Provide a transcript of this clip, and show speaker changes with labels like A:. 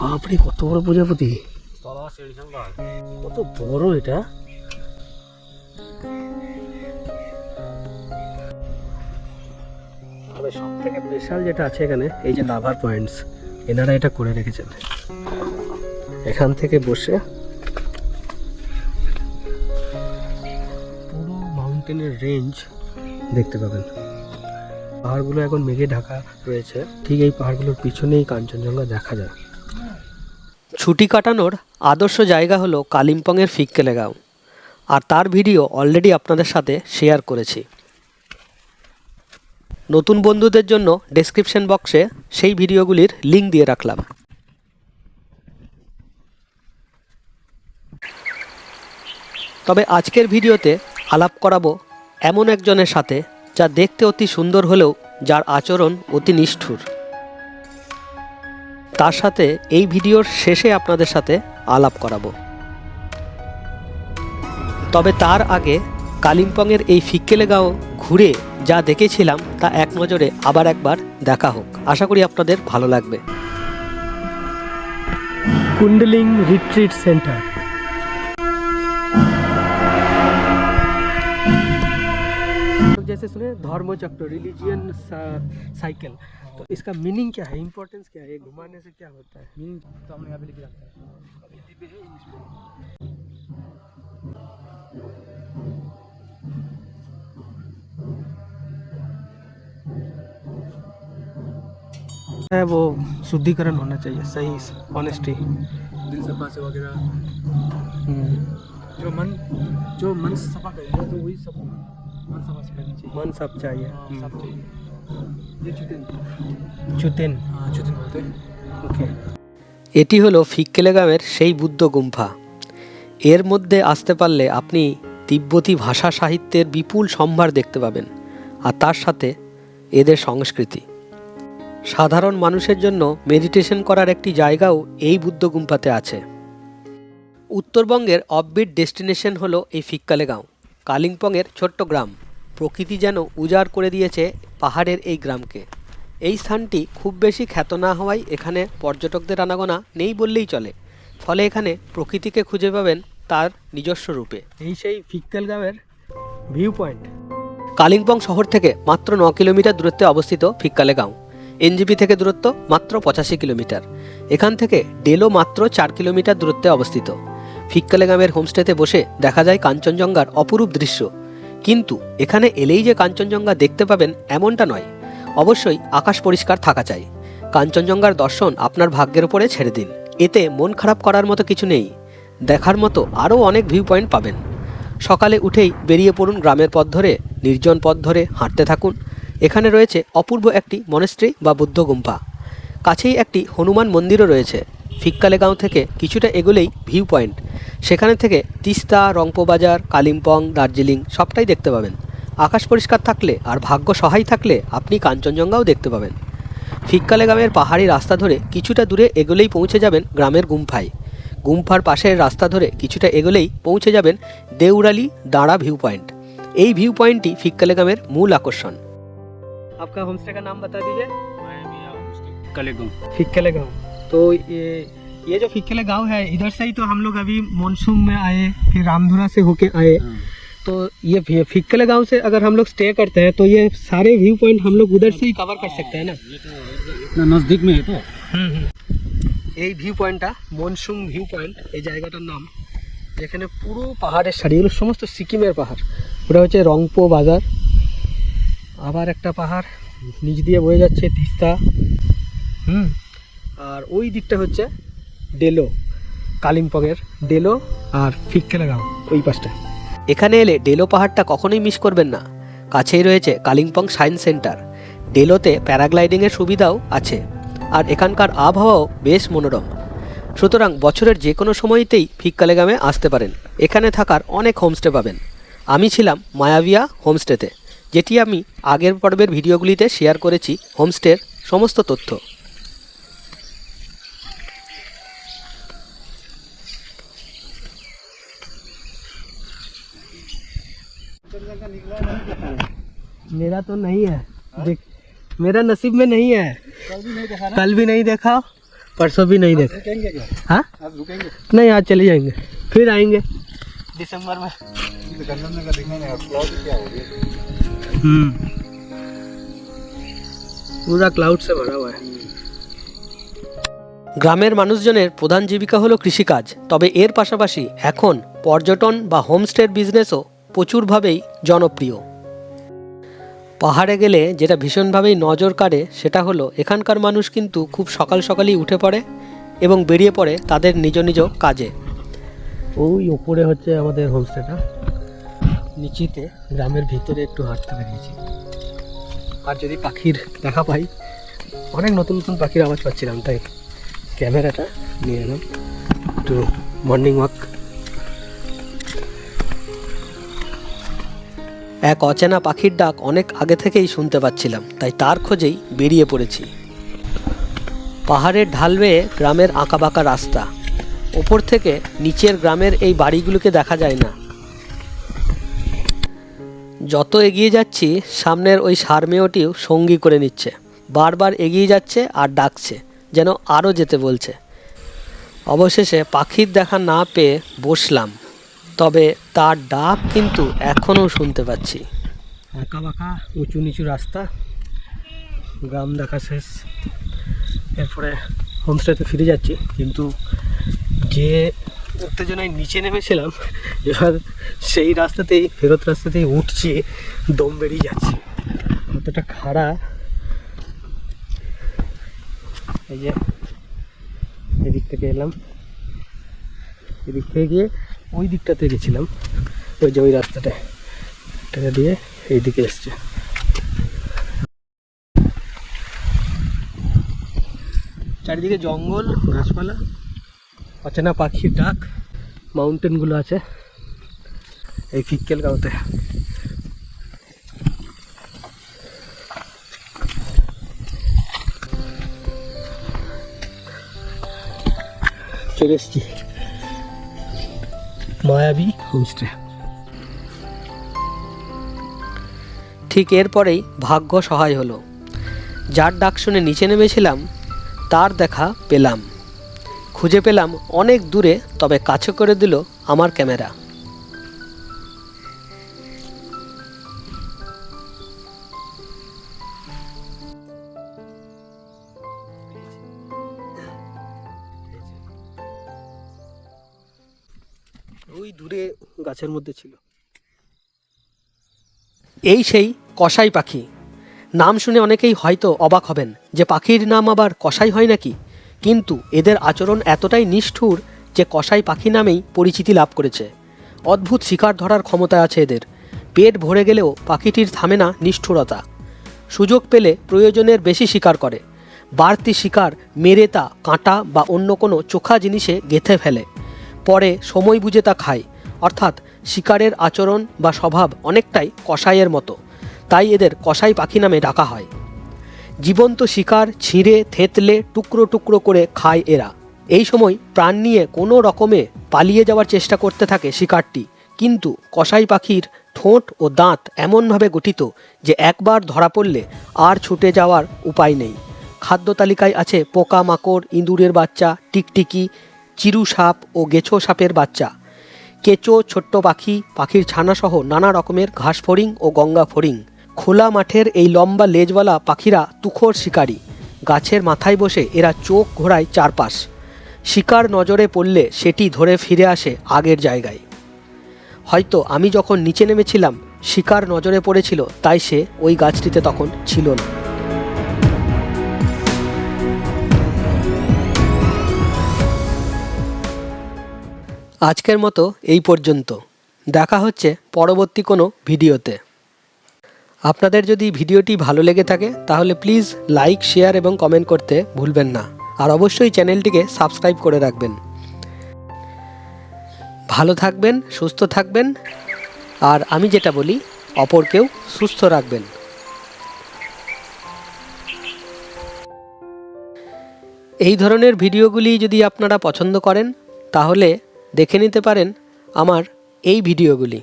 A: বাপরে, কত বড় প্রজাপতি। কত বড় এটা। তবে সব থেকে স্পেশাল যেটা আছে এখানে, এই যে লাভার পয়েন্টস, এনারা এটা করে রেখেছেন। এখান থেকে বসে পুরো মাউন্টেনের রেঞ্জ দেখতে পাবেন। পাহাড়গুলো এখন মেঘে ঢাকা রয়েছে। ঠিক এই পাহাড়গুলোর পিছনেই কাঞ্চনজঙ্ঘা দেখা যায়।
B: ছুটি কাটানোর আদর্শ জায়গা হলো কালিম্পংয়ের ফিক্কেলেগাঁও। আর তার ভিডিও অলরেডি আপনাদের সাথে শেয়ার করেছি। নতুন বন্ধুদের জন্য ডেসক্রিপশন বক্সে সেই ভিডিওগুলির লিঙ্ক দিয়ে রাখলাম। তবে আজকের ভিডিওতে আলাপ করাবো এমন একজনের সাথে যা দেখতে অতি সুন্দর হলেও যার আচরণ অতি নিষ্ঠুর। তার সাথে এই ভিডিওর শেষে আপনাদের সাথে আলাপ করাবো তবে তার আগে কালিম্পংয়ের এই ফিক্কেলেগাঁও ঘুরে যা দেখেছিলাম তা এক নজরে আবার একবার দেখা হোক আশা করি আপনাদের ভালো লাগবে
A: কুন্ডলিং রিট্রিট सेंटर जैसे सुने धर्म चक्र रिलीजियन साइकिल तो इसका मीनिंग क्या है? इम्पोर्टेंस क्या है? घुमाने से क्या होता है?
C: मीनिंग तो हमने यहाँ पे लिख रखा है है
A: वो शुद्धिकरण होना चाहिए सही ऑनेस्टी
C: दिल सफ़ा से वगैरह। जो मन जो मन सफ़ा करेगा तो वही सब मन सफ़ा से करनी चाहिए।
A: मन सब चाहिए।
C: हाँ, सब चाहिए।
A: চুতেন।
B: এটি হলো ফিক্কেলেগামের সেই বুদ্ধ গুম্ফা। এর মধ্যে আসতে পারলে আপনি তিব্বতী ভাষা সাহিত্যের বিপুল সম্ভার দেখতে পাবেন আর তার সাথে এদের সংস্কৃতি। সাধারণ মানুষের জন্য মেডিটেশন করার একটি জায়গাও এই বুদ্ধ গুম্ফাতে আছে। উত্তরবঙ্গের অববিট ডেস্টিনেশন হলো এই ফিক্কালেগাঁও কালিম্পংয়ের ছোট্ট গ্রাম। প্রকৃতি যেন উজাড় করে দিয়েছে পাহাড়ের এই গ্রামকে। এই স্থানটি খুব বেশি খ্যাত না হওয়ায় এখানে পর্যটকদের আনাগোনা নেই বললেই চলে। ফলে এখানে প্রকৃতিকে খুঁজে পাবেন তার নিজস্ব রূপে।
A: এই সেই ফিক্কেল গ্রামের ভিউ পয়েন্ট।
B: কালিম্পং শহর থেকে মাত্র ন কিলোমিটার দূরত্বে অবস্থিত ফিক্কালেগাঁও এনজিপি থেকে দূরত্ব মাত্র পঁচাশি কিলোমিটার। এখান থেকে ডেলো মাত্র চার কিলোমিটার দূরত্বে অবস্থিত। ফিক্কালে গ্রামের হোমস্টেতে বসে দেখা যায় কাঞ্চনজঙ্ঘার অপরূপ দৃশ্য। কিন্তু এখানে এলেই যে কাঞ্চনজঙ্ঘা দেখতে পাবেন এমনটা নয়। অবশ্যই আকাশ পরিষ্কার থাকা চাই। কাঞ্চনজঙ্ঘার দর্শন আপনার ভাগ্যের উপরে ছেড়ে দিন। এতে মন খারাপ করার মতো কিছু নেই। দেখার মতো আরও অনেক ভিউ পয়েন্ট পাবেন। সকালে উঠেই বেরিয়ে পড়ুন গ্রামের পথ ধরে, নির্জন পথ ধরে হাঁটতে থাকুন। এখানে রয়েছে অপূর্ব একটি মনেস্ট্রি বা বুদ্ধ গুম্ফা। কাছেই একটি হনুমান মন্দিরও রয়েছে। ফিক্কালেগাঁও থেকে কিছুটা এগোলেই ভিউ পয়েন্ট সেখানে থেকে তিস্তা রংপো বাজার কালিম্পং দার্জিলিং সবটাই দেখতে পাবেন আকাশ পরিষ্কার থাকলে আর ভাগ্য সহায় থাকলে আপনি কাঞ্চনজঙ্ঘাও দেখতে পাবেন ফিক্কালে গ্রামের পাহাড়ি রাস্তা ধরে কিছুটা দূরে এগোলেই পৌঁছে যাবেন গ্রামের গুম্ফায় গুম্ফার পাশের রাস্তা ধরে কিছুটা এগোলেই পৌঁছে যাবেন দেউরালি দাঁড়া ভিউ পয়েন্ট এই ভিউ পয়েন্টটি ফিক্কালে গ্রামের মূল আকর্ষণ
A: आपका होमस्टे का नाम बता दीजिए
C: कलेगुम
A: फिक्केले गांव तो ये ये जो फिक्केले गांव है इधर से ही तो हम लोग अभी मानसून में आए फिर रामधुरा से होके आए तो ये फि- फिक्केले गांव से अगर हम लोग स्टे करते हैं तो ये सारे व्यू पॉइंट हम लोग उधर से ही कवर कर सकते हैं ना
C: नज़दीक में है तो
A: এই ভিউ পয়েন্টটা মনসুম ভিউ পয়েন্ট এই জায়গাটার নাম যেখানে পুরো পাহাড়ের সারি এগুলো সমস্ত সিকিমের পাহাড় ওটা হচ্ছে রংপো বাজার আবার একটা পাহাড় নিচ দিয়ে বয়ে যাচ্ছে তিস্তা হুম আর ওই দিকটা হচ্ছে ডেলো, কালিম্পংয়ের ডেলো আর ফিক্কেলা গাঁও ওই পাশটা।
B: এখানে এলে ডেলো পাহাড়টা কখনোই মিস করবেন না। কাছেই রয়েছে কালিম্পং সায়েন্স সেন্টার। ডেলোতে প্যারাগ্লাইডিংয়ের সুবিধাও আছে আর এখানকার আবহাওয়াও বেশ মনোরম। সুতরাং বছরের যে কোনো সময়তেই ফিক্কালেগামে আসতে পারেন। এখানে থাকার অনেক হোমস্টে পাবেন। আমি ছিলাম মায়াবিয়া হোমস্টেতে, যেটি আমি আগের পর্বের ভিডিওগুলিতে শেয়ার করেছি হোমস্টের সমস্ত তথ্য।
A: मेरा तो नहीं है देख मेरा नसीब में नहीं है कल भी नहीं देखा कल भी नहीं देखा परसों भी नहीं देखा
C: रुकेंगे क्या
A: हाँ
C: आप रुकेंगे
A: नहीं आज चले जाएंगे फिर आएंगे दिसंबर में
C: गंगानगर दिखेंगे क्लाउड क्या हो रही है
A: हम्म पूरा क्लाउड से भरा हुआ है
B: গ্রামের মানুষজনের প্রধান জীবিকা হলো কৃষিকাজ তবে এর পাশাপাশি এখন পর্যটন বা হোমস্টের বিজনেসও প্রচুরভাবেই জনপ্রিয় পাহাড়ে গেলে যেটা ভীষণভাবেই নজর কাড়ে সেটা হলো এখানকার মানুষ কিন্তু খুব সকাল সকালই উঠে পড়ে এবং বেরিয়ে পড়ে তাদের নিজ নিজ কাজে।
A: ওই উপরে হচ্ছে আমাদের হোমস্টেটা নিচেতে গ্রামের ভিতরে একটু হাঁটতে বেরিয়েছি। আর যদি পাখির দেখা পাই অনেক নতুন নতুন পাখির আওয়াজ পাচ্ছিলাম তাই ক্যামেরাটা নিয়ে এলাম। একটু মর্নিং ওয়াক
B: এক অচেনা পাখির ডাক অনেক আগে থেকেই শুনতে পাচ্ছিলাম, তাই তার খোঁজেই বেরিয়ে পড়েছি। পাহাড়ের ঢাল বেয়ে গ্রামের আঁকাবাঁকা রাস্তা। ওপর থেকে নিচের গ্রামের এই বাড়িগুলোকে দেখা যায় না। যত এগিয়ে যাচ্ছি, সামনের ওই সারমেয়টিও সঙ্গী করে নিচ্ছে। বারবার এগিয়ে যাচ্ছে আর ডাকছে, যেন আরও যেতে বলছে। অবশেষে পাখির দেখা না পেয়ে বসলাম। তবে তার ডাক কিন্তু এখনও শুনতে পাচ্ছি।
A: আঁকা বাঁকা, উঁচু নিচু রাস্তা, গ্রাম দেখা শেষ। এরপরে হোমস্টেতে ফিরে যাচ্ছি, কিন্তু যে উত্তেজনায় নিচে নেমেছিলাম, এবার সেই রাস্তাতেই, ফেরত রাস্তাতেই উঠছি, দম বেরিয়ে যাচ্ছে। কতটা খাড়া। এই যে, এদিক থেকে এলাম। এদিক থেকে গিয়ে ওই দিকটাতে গেছিলাম। ওই যে ওই রাস্তাটা। টাকা দিয়ে এইদিকে এসছে। চারিদিকে জঙ্গল, গাছপালা, অচেনা পাখির ডাক মাউন্টেনগুলো আছে এই ফিক্কেল গাঁওতে চলে এসছি। মায়াবী হোমস্টে
B: ঠিক এরপরেই ভাগ্য সহায় হলো। যার ডাক শুনে নিচে নেমেছিলাম তার দেখা পেলাম। খুঁজে পেলাম অনেক দূরে তবে কাছে করে দিল আমার ক্যামেরা।
A: দূরে গাছের মধ্যে ছিল।
B: এই সেই কসাই পাখি। নাম শুনে অনেকেই হয়তো অবাক হবেন যে পাখির নাম আবার কসাই হয় নাকি? কিন্তু এদের আচরণ এতটাই নিষ্ঠুর যে কসাই পাখি নামেই পরিচিতি লাভ করেছে। অদ্ভুত শিকার ধরার ক্ষমতা আছে এদের। পেট ভরে গেলেও পাখিটির থামে না নিষ্ঠুরতা। সুযোগ পেলে প্রয়োজনের বেশি শিকার করে। বাড়তি শিকার মেরে তা কাঁটা বা অন্য কোনো চোখা জিনিসে গেঁথে ফেলে। পরে সময় বুঝে তা খায়। অর্থাৎ শিকারের আচরণ বা স্বভাব অনেকটাই কষাইয়ের মতো। তাই এদের কসাই পাখি নামে ডাকা হয়। জীবন্ত শিকার ছিঁড়ে, থেতলে, টুকরো টুকরো করে খায় এরা। এই সময় প্রাণ নিয়ে কোনো রকমে পালিয়ে যাওয়ার চেষ্টা করতে থাকে শিকারটি। কিন্তু কসাই পাখির ঠোঁট ও দাঁত এমনভাবে গঠিত যে একবার ধরা পড়লে আর ছুটে যাওয়ার উপায় নেই। খাদ্য তালিকায় আছে পোকা মাকড় ইঁদুরের বাচ্চা, টিকটিকি চিরু সাপ ও গেছো সাপের বাচ্চা। কেঁচো, ছোট্ট পাখি, পাখির ছানাসহ নানা রকমের ঘাস ফড়িং ও গঙ্গা ফড়িং খোলা মাঠের এই লম্বা লেজওয়ালা পাখিরা তুখোর শিকারী। গাছের মাথায় বসে এরা চোখ ঘোরায় চারপাশ। শিকার নজরে পড়লে সেটি ধরে ফিরে আসে আগের জায়গায়। হয়তো আমি যখন নিচে নেমেছিলাম, শিকার নজরে পড়েছিল, তাই সে ওই গাছটিতে তখন ছিল না। আজকের মতো এই পর্যন্ত। দেখা হচ্ছে পরবর্তী কোনো ভিডিওতে। আপনাদের যদি ভিডিওটি ভালো লেগে থাকে, তাহলে প্লিজ লাইক, শেয়ার এবং কমেন্ট করতে ভুলবেন না। আর অবশ্যই চ্যানেলটিকে সাবস্ক্রাইব করে রাখবেন। ভালো থাকবেন, সুস্থ থাকবেন, আর আমি যেটা বলি, অপরকেও সুস্থ রাখবেন। এই ধরনের ভিডিওগুলি যদি আপনারা পছন্দ করেন, তাহলে দেখে নিতে পারেন আমার এই ভিডিওগুলি।